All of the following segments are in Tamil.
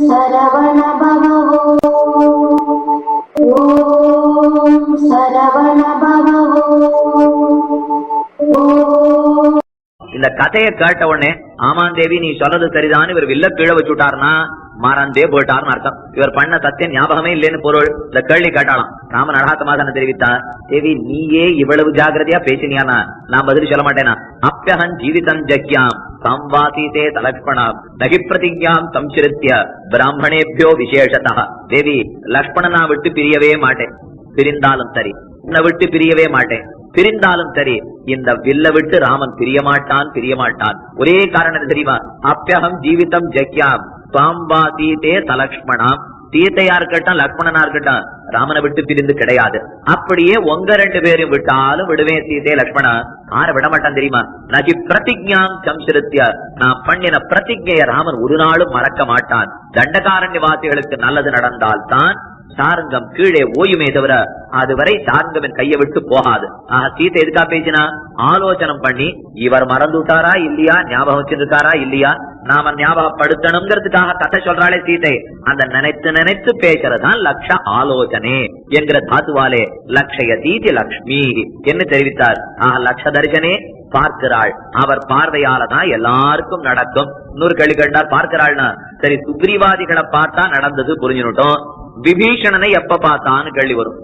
சரவண பவோ ஓம் சரவண பவோ இந்த கதையை கேட்ட உடனே ஆமாந்தேவி நீ சொல்றது சரிதான் இவர் வில்ல கீழே வச்சுட்டாருன்னா மாறாந்தே போயிட்டாருன்னு அர்த்தம். இவர் பண்ண சத்தியம் ஞாபகமே இல்லைன்னு பொருள். இந்த கேள்வி கேட்டாலாம். ராமன் அழகாத்தமாக தெரிவித்தார்? தேவி நீயே இவ்வளவு ஜாகிரதையா பேசினியானா? நான் பதில் சொல்ல மாட்டேனா? அப்பியகன் ஜீவிதம் ஜக்யாம் சம்வாசிதே தலக்ஷ்மணாம் நகி பிரதிஜாம் சம்சிருத்திய பிராமணேபியோ விசேஷதா. தேவி லக்ஷ்மணனா விட்டு பிரியவே மாட்டேன். பிரிந்தாலும் சரி உன்னை விட்டு பிரியவே மாட்டேன். பிரிந்தாலும் சரி இந்த வில்ல விட்டு ராமன் பிரியமாட்டான் பிரியமாட்டான். ஒரே காரணம் தெரியுமா? அப்பியகம் ஜீவிதம் ஜக்யாம். பாம்பா தீதே தலக்ஷ்மணாம். சீதையா இருக்கட்டும் லக்ஷ்மணனா இருக்கட்டும் ராமனை விட்டு பிரிந்து கிடையாது. அப்படியே உங்க ரெண்டு பேரும் விட்டாலும் விடுவேன் சீதே லக்ஷ்மணா. ஆற விட மாட்டான் தெரியுமா? நகி பிரதிஜாம் சம்சிருத்திய. நான் பண்ணின பிரதிஜைய ராமன் ஒரு நாளும் மறக்க மாட்டான். தண்டகாரண்யவாசிகளுக்கு நல்லது நடந்தால் தான் சாருங்கம் கீழே ஓயுமே தவிர அதுவரை சாருங்கவன் கையை விட்டு போகாது. ஆஹ் சீத்தை எதுக்கா பேசினா? ஆலோசனம் பண்ணி இவர் மறந்துட்டாரா இல்லையா? ஞாபகம் வச்சிருக்காரா இல்லையா? நாம ஞாபகப்படுத்தணுங்கிறதுக்காக கதை சொல்றாளே சீத்தை. அந்த நினைத்து நினைத்து பேசுறதுதான் லக்ஷ ஆலோசனை என்கிற தாத்துவாலே லக்ஷய தீதி லக்ஷ்மி என்று தெரிவித்தார். ஆஹ் லக்ஷ தரிசனே பார்க்கிறாள். அவர் பார்வையால தான் எல்லாருக்கும் நடக்கும். நூறு கேள்வி கேட்டார் பார்க்கிறாள்னா சரி சுக்ரீவாதிகளை பார்த்தா நடந்தது புரிஞ்சுனுட்டோம் விபீஷணனை எப்ப பார்த்தான்னு கேள்வி வரும்.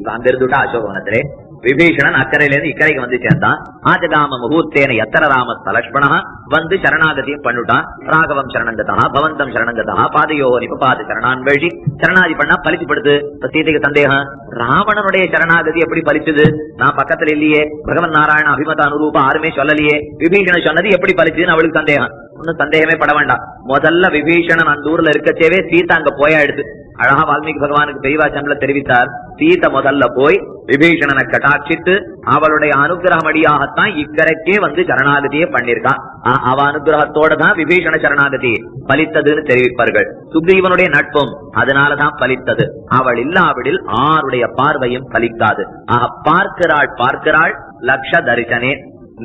இவ அங்கிருந்துட்டா அசோகவனத்திலே. விபீஷணன் அக்கறையிலேருந்து இக்கரைக்கு வந்து சேர்ந்தான். ஆஜகாம முகூர்த்தேன எத்தர ராம லட்சுமணா வந்து சரணாகதியும் பண்ணுட்டான். ராகவம் சரணங்கதா பவந்தம் சரணங்கதா பாதையோ நிபபாத சரணான் வழி சரணாதி பண்ணா பலிச்சுப்படுது இப்ப சீதைக்கு சந்தேகம் ராவணனுடைய சரணாகதி எப்படி பலிச்சது? நான் பக்கத்துல இல்லையே. பகவன் நாராயண அபிமத அனுரூப யாருமே சொல்லலையே. விபீஷணன் சொன்னது எப்படி பலிச்சதுன்னு அவளுக்கு சந்தேகம். ஒன்னும் சந்தேகமே பட வேண்டாம். முதல்ல விபீஷணன் அந்த ஊர்ல இருக்கச்சேவே சீதா அங்க போயாயிடுது அழகா வால்மீகி பகவானுக்கு பெரியவாச்சன்ல தெரிவித்தார். சீத முதல்ல போய் விபீஷணனை கட்டாட்சித்து அவளுடைய அனுகிரகமடியாகத்தான் இக்கரைக்கே வந்து சரணாகதியை பண்ணிருக்கான் அவ அனுகிரகத்தோட தான் விபீஷண சரணாகதி பலித்ததுன்னு தெரிவிப்பார்கள். சுக்ரீவனுடைய நட்பும் அதனாலதான் பலித்தது. அவள் இல்லாவிடில் ஆருடைய பார்வையும் பலிக்காது. ஆக பார்க்கிறாள் பார்க்கிறாள் லக்ஷ தரிசனே.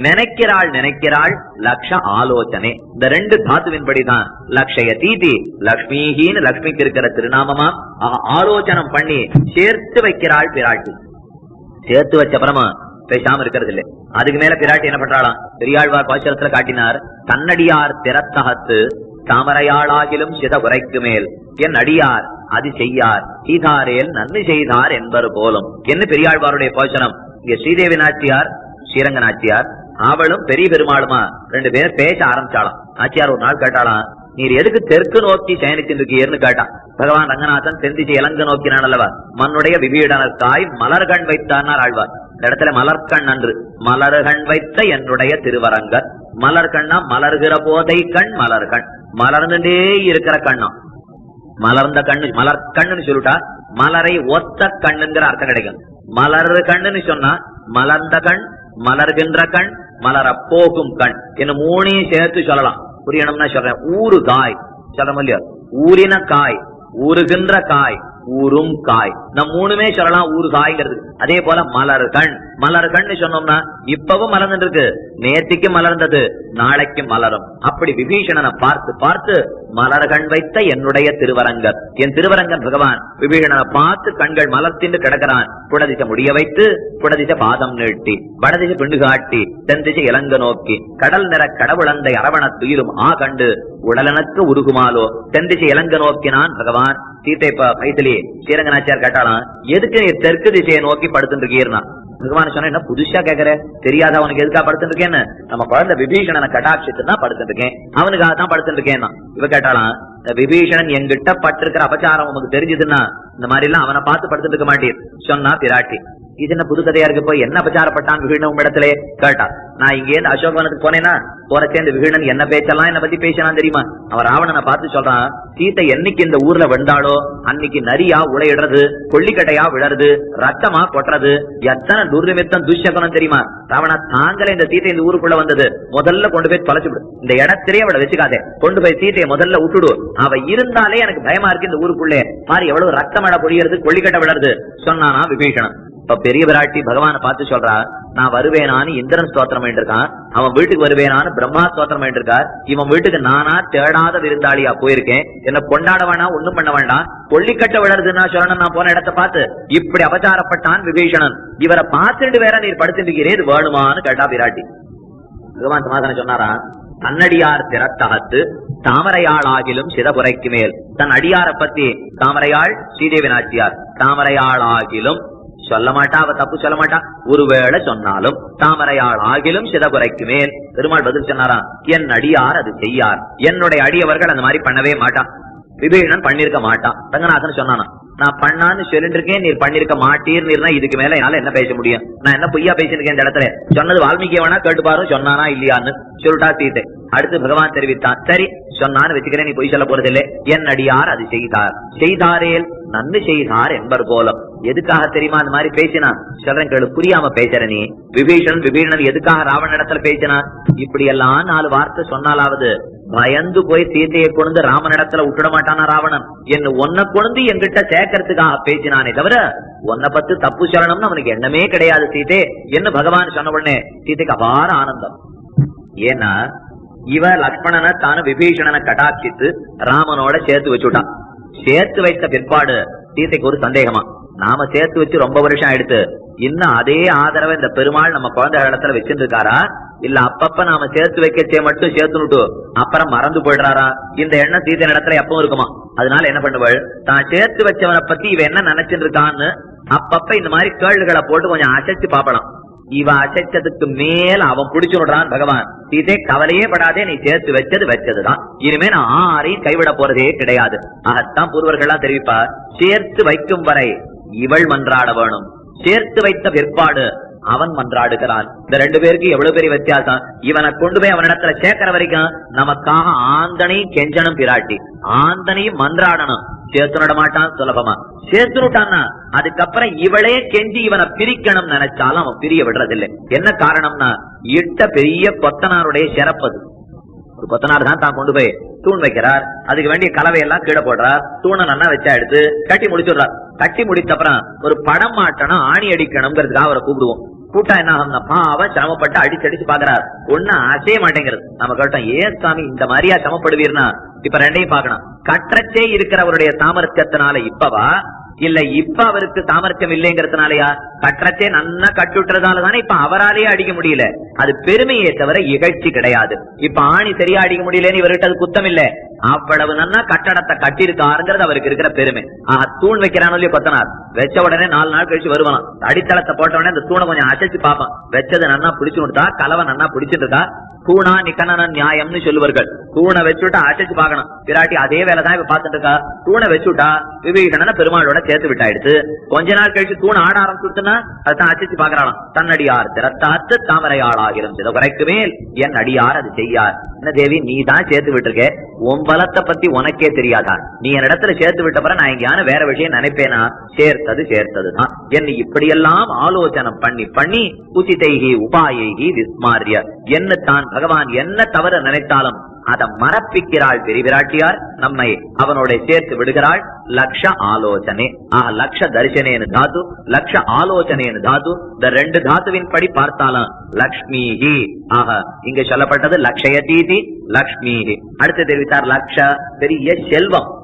நினைக்கிறாள் நினைக்கிறாள் லக்ஷ ஆலோசனை. இந்த ரெண்டு தாத்துவின்படிதான் லக்ஷய தீதி லக்ஷ்மிஹின்னு லக்ஷ்மிக்கு இருக்கிற திருநாமமா ஆலோசனம் பண்ணி சேர்த்து வைக்கிறாள் பிராட்டி. சேர்த்து வச்ச அப்புறமா பேசாம இருக்கிறது இல்லை அதுக்கு மேல பிராட்டி என்ன பண்றாளாம்? பெரியாழ்வார் பாச்சரத்துல காட்டினார் தன்னடியார் திறத்தகத்து தாமரையாளாகிலும் சித உரைக்கு மேல். என் அடியார் அது செய்யார் சீதாரேல் நன்மை செய்தார் என்பது போலும். என்ன பெரியாழ்வாருடைய போஷனம் இங்க ஸ்ரீதேவி நாச்சியார் ஸ்ரீரங்க நாச்சியார் அவளும் பெரிய பெருமாளுமா? ரெண்டு பேரும் பேச ஆரம்பிச்சாலாம் ஆச்சியார் ஒரு நாள் கேட்டாலாம் நீர் எதுக்கு தெற்கு நோக்கி சயனிச்சுட்டு கேட்டான். பகவான் ரங்கநாதன் செந்திச்சு இலங்கு நோக்கினான் அல்லவா மண்ணுடைய விபீடனர்காய் மலர்கண் வைத்தானார் ஆழ்வார். இந்த இடத்துல மலர்கண் அன்று. மலர்கண் வைத்த என்னுடைய திருவரங்கர். மலர்கண்ணா மலர்கிற போதை கண் மலர்கண். மலர்ந்துட்டே இருக்கிற கண்ணம் மலர்ந்த கண்ணு மலர் கண்ணுன்னு சொல்லிட்டா மலரை ஒத்த கண்ணுங்கிற அர்த்தம் கிடைக்கும். மலர் கண்ணுன்னு சொன்னா மலர்ந்த கண் மலர்கின்ற கண் மலர போகும் கண் என்ன மூணையும் சேர்த்து சொல்லலாம். புரியணும்னா சொல்றேன். ஊரு காய். சொல்ல இல்லையா? ஊரின காய் ஊறுகின்ற காய் ஊரும் காய். நம்ம மூணுமே சொல்லலாம் ஊரு காய்ங்கிறது. அதே போல மலர் கண். மலர்கள்னு சொன்னோம்னா இப்பவும் மலர்ந்துட்டு இருக்கு நேத்திக்கு மலர்ந்தது நாளைக்கு மலரும். அப்படி விபீஷணனை பார்த்து பார்த்து மலர் கண் வைத்த என்னுடைய திருவரங்கர். என் திருவரங்கன் பகவான் விபீஷணனை பார்த்து கண்கள் மலர்த்திண்டு கிடக்கிறான். புடதிசை முடிய வைத்து புடதிசை பாதம் நீட்டி வடதிசை பிண்டு காட்டி தென்திசை இலங்க நோக்கி கடல் நிற கடவுளந்தை அரவண துயிலும் ஆ கண்டு உடலனுக்கு உருகுமாலோ தென்திசை இலங்க நோக்கினான் பகவான். சீத்தை ப- ஸ்ரீரங்கநாச்சியார் கேட்டாலாம் எதுக்கு நீ தெற்கு திசையை நோக்கி படுத்துட்டு இருக்கீர்னா பகவான் சொன்ன என்ன புதுசா கேக்குற? தெரியாத? அவனுக்கு எதுக்கா படுத்துட்டு இருக்கேன்னு நம்ம குழந்தை விபீஷணனை கட்டாட்சித்து தான் படுத்துட்டு இருக்கேன் அவனுக்காக தான் படுத்துட்டு இருக்கேன் இவ கேட்டாலாம் விபீஷணன் எங்கிட்ட பட்டிருக்கிற அபச்சாரம் உனக்கு தெரிஞ்சதுன்னா இந்த மாதிரி எல்லாம் அவனை பார்த்து படுத்துட்டு இருக்க மாட்டீர். சொன்னா பிராட்டி. இது என்ன புது கதையா இருக்கு போய் என்ன அபச்சாரப்பட்டான் விகீழன் இடத்துல கேட்டா. நான் இங்கே இருந்து அசோகவனத்துக்கு போனேன்னா போனச்சே இந்த விகீழன் என்ன பேச்செல்லாம் என்ன பத்தி பேசினான் தெரியுமா? அவன் ராவணனை பார்த்து சொல்றான் சீத்தை என்னைக்கு இந்த ஊர்ல வந்தாளோ அன்னைக்கு நரியா உளையிடுறது கொள்ளிக்கட்டையா விழறது ரத்தமா கொட்டுறது எத்தனை துர்நிமித்தம் துஷகனம் தெரியுமா? ராவணா தாங்களே இந்த சீத்தை இந்த ஊருக்குள்ள வந்தது. முதல்ல கொண்டு போய் தொலைச்சு விடு. இந்த இடத்திலேயே அவளை வச்சுக்காதே. கொண்டு போய் சீத்தையை முதல்ல விட்டுடு. அவ இருந்தாலே எனக்கு பயமா இருக்கு இந்த ஊருக்குள்ளே. பாரு எவ்வளவு ரத்தமழை பொழியறது கொள்ளிக்கட்டை விழறது. சொன்னானா விபீஷணன். இப்ப பெரிய பிராட்டி பகவான பார்த்து சொல்றா நான் வருவேனான்னு இந்திரன் ஸ்தோத்திரம் இருக்கான் அவன் வீட்டுக்கு வருவேனான்னு பிரம்மா ஸ்தோத்திரம் இருக்கார் இவன் வீட்டுக்கு நானா தேடாத விருந்தாளியா போயிருக்கேன். என்ன கொண்டாட வேணாம் ஒண்ணும் பண்ண வேண்டாம். கொல்லிக்கட்ட விழறதுன்னா சொல்லணும் நான் போன இடத்த பார்த்து. இப்படி அபச்சாரப்பட்டான் விபீஷணன். இவரை பார்த்துட்டு வேற நீர் படுத்துட்டு இது வேணுமான்னு கேட்டா பிராட்டி. பகவான் சமாதானம் சொன்னாரா தன்னடியார் திறத்தகத்து தாமரையாள் ஆகிலும் சிதபுரைக்கு மேல். தன் அடியார பத்தி தாமரையாள் ஸ்ரீதேவி நாச்சியார். தாமரையாளாகிலும் சொல்ல மாட்டா அவ தப்பு சொல்ல மாட்டா. ஒருவேளை சொன்னாலும் தாமரையாள் ஆகிலும் சிதபுரைக்கு மேல். பெருமாள் பதில் சொன்னாராம் என் அடியார் அது செய்யார். என்னுடைய அடியவர்கள் அந்த மாதிரி பண்ணவே மாட்டான் விபீஷணன் பண்ணிருக்க மாட்டான் ரங்கநாதன் சொன்னானா நான் பண்ணான்னு சொல்லிட்டு இருக்கேன் நீர் பண்ணிருக்க மாட்டீர்னா இதுக்கு மேல என்னால என்ன பேச முடியும்? நான் என்ன பொய்யா பேசிருக்கேன் இந்த இடத்துல? சொன்னது வால்மீகி வேணா கேட்டு பாரு சொன்னானா இல்லையான்னு சொல்லிட்டா தீட்டு அடுத்து பகவான் தெரிவித்தான் சரி சொன்னான்னு வச்சுக்கிறேன் நீ பொய் சொல்ல போறதில்லை. என் அடியார் அது செய்தார். செய்தாரேல் நன்மை செய்தார் என்பர் போலம் எதுக்காக தெரியுமா அந்த மாதிரி பேசினா? சொல்றேன் கேளு புரியாம பேசுற நீ. விபீஷன் விபீஷணன் எதுக்காக ராவண இடத்துல பேசினா? இப்படி எல்லாம் நாலு வார்த்தை சொன்னாலாவது பயந்து போய் சீதையை கொண்டு ராமனிடத்துல விட்டுட மாட்டானா ராவணன்? என்ன ஒன்ன கொண்டு என்கிட்ட சேர்க்கறதுக்காக பேசினானே தவிர ஒன்ன பத்து தப்பு சொல்லணும்னு அவனுக்கு எண்ணமே கிடையாது சீதே என்ன பகவான் சொன்ன உடனே சீதைக்கு அபார ஆனந்தம். ஏன்னா இவ லக்ஷ்மணனை தானு விபீஷணனை கட்டாட்சித்து ராமனோட சேர்த்து வச்சுட்டான். சேர்த்து வைத்த பிற்பாடு சீதைக்கு ஒரு சந்தேகமா? நாம சேர்த்து வச்சு ரொம்ப வருஷம் ஆயிடுத்து. இன்னும் அதே ஆதரவை இந்த பெருமாள் நம்ம குழந்தை இடத்துல வச்சிட்டு இருக்காரா இல்ல அப்பப்ப நாம சேர்த்து வைக்கச்சே மட்டும் சேர்த்துனுட்டு அப்புறம் மறந்து போயிடுறாரா? இந்த எண்ணம் சீத இடத்துல எப்பவும் இருக்குமா? அதனால என்ன பண்ணுவாள்? தான் சேர்த்து வச்சவனை பத்தி இவ என்ன நினைச்சிட்டு இருக்கான்னு அப்பப்ப இந்த மாதிரி கேள்விகளை போட்டு கொஞ்சம் அசைச்சு பாப்பலாம் இவ அசைச்சதுக்கு மேல அவன் பிடிச்சு விடுறான் பகவான். சீதை கவலையே படாதே நீ சேர்த்து வச்சது வச்சதுதான். இனிமே நான் ஆரையும் கைவிட போறதே கிடையாது. ஆகத்தான் பூர்வர்கள்லாம் தெரிவிப்பார். சேர்த்து வைக்கும் வரை இவள் மன்றாட வேணும். சேர்த்து வைத்த பிற்பாடு அவன் மன்றாடுகிறான். இந்த ரெண்டு பேருக்கு எவ்வளவு பெரிய வித்தியாசம்? இவனை கொண்டு போய் அவனிடத்துல சேர்க்கிற வரைக்கும் நமக்காக ஆந்தனையும் கெஞ்சனும் பிராட்டி. ஆந்தனையும் மன்றாடணும். சேர்த்துனட மாட்டான் சுலபமா. சேர்த்துட்டான்னா அதுக்கப்புறம் இவளே கெஞ்சி இவனை பிரிக்கணும் நினைச்சாலும் அவன் பிரிய விடுறதில்லை. என்ன காரணம்னா இட்ட பெரிய கொத்தனாருடைய சிறப்பது ஒரு கொத்தனார் தான் தான் கொண்டு போய் தூண் வைக்கிறார் அதுக்கு வேண்டிய கலவை எல்லாம் கீழே போடுறார். தூணை நல்லா வச்சா எடுத்து கட்டி முடிச்சுடுறார். கட்டி முடித்த அப்புறம் ஒரு படம் மாட்டணும் ஆணி அடிக்கணுங்கிறதுக்காக அவரை கூப்பிடுவோம். கூட்டா என்ன ஆகும்னா பாவம் சிரமப்பட்டு அடிச்சு அடிச்சு பாக்குறாரு ஒண்ணு அசைய மாட்டேங்கிறது. நம்ம கேட்டோம் ஏன் சாமி இந்த மாதிரியா சிரமப்படுவீர்னா? இப்ப ரெண்டையும் பாக்கணும் கற்றச்சே இருக்கிறவருடைய சாமர்த்தியத்தினால இப்பவா? இல்ல இப்ப அவருக்கு சாமர்த்தியம் இல்லைங்கிறதுனாலயா? கற்றச்சே நல்லா கட்டுட்டுறதால தானே இப்ப அவராலேயே அடிக்க முடியல. அது பெருமையே தவிர இகழ்ச்சி கிடையாது. இப்ப ஆணி சரியா அடிக்க முடியலன்னு இவர்கிட்ட அது குத்தம் இல்ல அவ்வளவு நன்னா கட்டடத்தை கட்டியிருக்காருங்கிறது அவருக்கு இருக்கிற பெருமை. ஆஹ் தூண் வைக்கிறானோ இல்லையோ கொத்தனார். வச்ச உடனே நாலு நாள் கழிச்சு வருவான் அடித்தளத்தை போட்ட உடனே அந்த தூணை கொஞ்சம் அசைச்சு பார்ப்பான். வச்சது நன்னா பிடிச்சு விட்டா கலவை நன்னா பிடிச்சிட்டு இருக்கா? தூணா நிக்கணன நியாயம்னு சொல்லுவார்கள். தூணை வச்சுட்டா அசைச்சு பார்க்கணும். பிராட்டி அதே வேலை தான் இப்ப பாத்துட்டு இருக்கா? தூணை வச்சுட்டா விபீஷணனை பெருமாளோட சேர்த்து விட்டாயிடுச்சு கொஞ்ச நாள் கழிச்சு தூண் ஆட ஆரம்பிச்சுட்டுனா அதான் அசைச்சு பாக்குறாளாம் தன்னடியார் திறத்தாத்து தாமரையாளாகிரும் சில குறைக்கு மேல் என் அடியார் அது செய்யார். என்ன தேவி நீ தான் சேர்த்து விட்டுருக்க? உன் பலத்தை பத்தி உனக்கே தெரியாதான் நீ என்னிடத்துல சேர்த்து விட்ட நான் எங்கேயான வேற விஷயம் நினைப்பேனா? சேர்த்தது சேர்த்ததுதான். என்னை இப்படியெல்லாம் ஆலோசனை பண்ணி பண்ணி உச்சிதைகி உபாயைகி விஸ்மாரிய. என்ன தான் பகவான் என்ன தவறு நினைத்தாலும் அதை மறப்பிக்கிறாள் பெரிவிராட்டியார் நம்மை அவனோட சேர்த்து விடுகிறாள். லக்ஷ ஆலோசனை. ஆஹ் லக்ஷ தரிசனேனு தாத்து லக்ஷ ஆலோசனேனு தாத்து இந்த ரெண்டு தாத்துவின் படி பார்த்தாலும். லக்ஷ்மிஹி. ஆக இங்க சொல்லப்பட்டது லக்ஷயதீதி லக்ஷ்மிஹி. அடுத்து தெரிவித்தார் லக்ஷ பெரிய செல்வம்.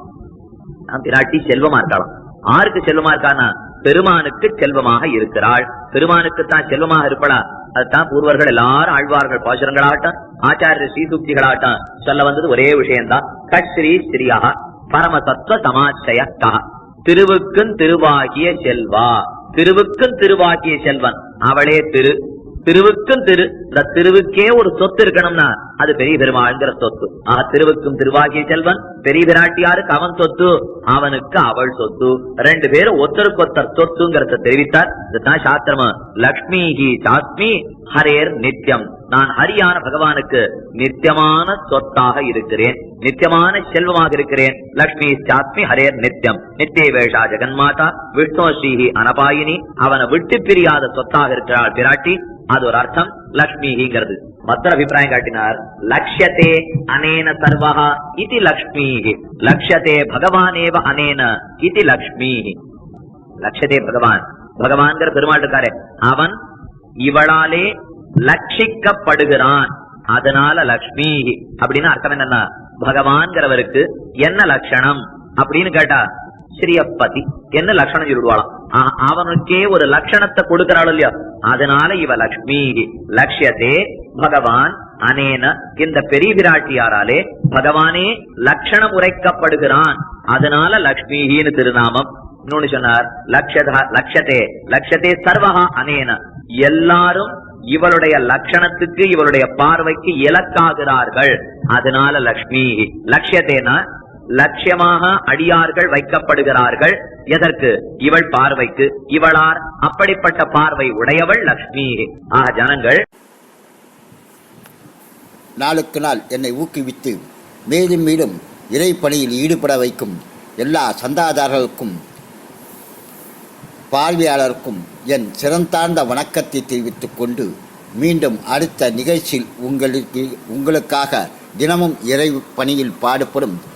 பிராட்டி செல்வமா இருக்கலாம் ஆருக்கு செல்வமா இருக்கானா பெருமானுக்கு செல்வமாக இருக்கிறாள். பெருமானுக்கு தான் செல்வமாக இருப்படா அதுதான் பூர்வர்கள் எல்லாரும் ஆழ்வார்கள். பாசுரங்களாகட்டும் ஆச்சாரிய ஸ்ரீசூக்திகளாகட்டும் சொல்ல வந்தது ஒரே விஷயம்தான். கட்ஸ்ரீ ஸ்ரீயாக பரமசத்துவ சமாச்சயத்தா. திருவுக்கும் திருவாகிய செல்வா. திருவுக்கும் திருவாகிய செல்வன். அவளே திரு. திருவுக்கும் திரு இந்த திருவுக்கே ஒரு சொத்து இருக்கணும்னா அது பெரிய பெருமாள்ங்கிற சொத்து. ஆ திருவுக்கும் திருவாகிய செல்வன் பெரிய பிராட்டியாருக்கு அவன் சொத்து அவனுக்கு அவள் சொத்து. ரெண்டு பேரும் ஒருத்தருக்கு ஒருத்தர் சொத்துங்கிறத தெரிவித்தார். இதுதான் சாஸ்திரமா. லக்ஷ்மிஹி சாஸ்மி ஹரேர் நித்தியம் நான் ஹரியான பகவானுக்கு நித்தியமான சொத்தாக இருக்கிறேன். நித்தியமான செல்வமாக இருக்கிறேன். லக்ஷ்மி சாத்மி ஹரேர் நித்தியம் நித்திய வேஷா ஜெகன்மாதா. விஷ்ணு ஸ்ரீஹி அனபாயினி. அவனை விட்டு பிரியாத சொத்தாக இருக்கிறாள் பிராட்டி. அது ஒரு அர்த்தம். லக்ஷ்மிங்கிறது மற்ற அபிப்பிராயம் காட்டினார் லக்ஷத்தே அனேன சர்வஹா இது லக்ஷ்மி லக்ஷத்தே பகவானேவ அனேன இது லக்ஷ்மி லக்ஷதே பகவான். பகவான்கிற பெருமாள் இருக்காரு அவன் இவளாலே லட்சிக்கப்படுகிறான். அதனால லக்ஷ்மி அப்படின்னு அர்த்தம் என்னன்னா பகவான்கிறவருக்கு என்ன லட்சணம்? அப்படின்னு கேட்டா ஸ்ரீயப்பதி என்ன லட்சணம் சொல்லுவாளாம்? அவனுக்கே ஒரு லட்சணத்தை கொடுக்கிறாள் இல்லையா? அதனால இவ லக்ஷ்மி. லட்சியத்தே பகவான் அனேன இந்த பெரிய பிராட்டியாராலே பகவானே லட்சணம் உரைக்கப்படுகிறான். அதனால லக்ஷ்மிஹின்னு திருநாமம். இன்னொன்னு சொன்னார் லட்சதா லட்சத்தே லட்சத்தே சர்வகா அனேன. எல்லாரும் இவளுடைய லட்சணத்துக்கு இவளுடைய பார்வைக்கு இலக்காகிறார்கள். அதனால லக்ஷ்மி. லட்சியத்தேனா லட்சியமாக அடியார்கள் வைக்கப்படுகிறார்கள். எதற்கு? இவள் பார்வைக்கு. இவளார் அப்படிப்பட்ட பார்வை உடையவள் லக்ஷ்மி. ஆக ஜனங்கள். நாளுக்கு நாள் என்னை ஊக்குவித்து மேலும் மேலும் இறை பணியில் ஈடுபட வைக்கும் எல்லா சந்தாதாரர்களுக்கும் பார்வையாளருக்கும் என் சிறந்தார்ந்த வணக்கத்தை தெரிவித்துக் கொண்டு மீண்டும் அடுத்த நிகழ்ச்சியில் உங்களுக்கு உங்களுக்காக தினமும் இறை பணியில் பாடுபடும்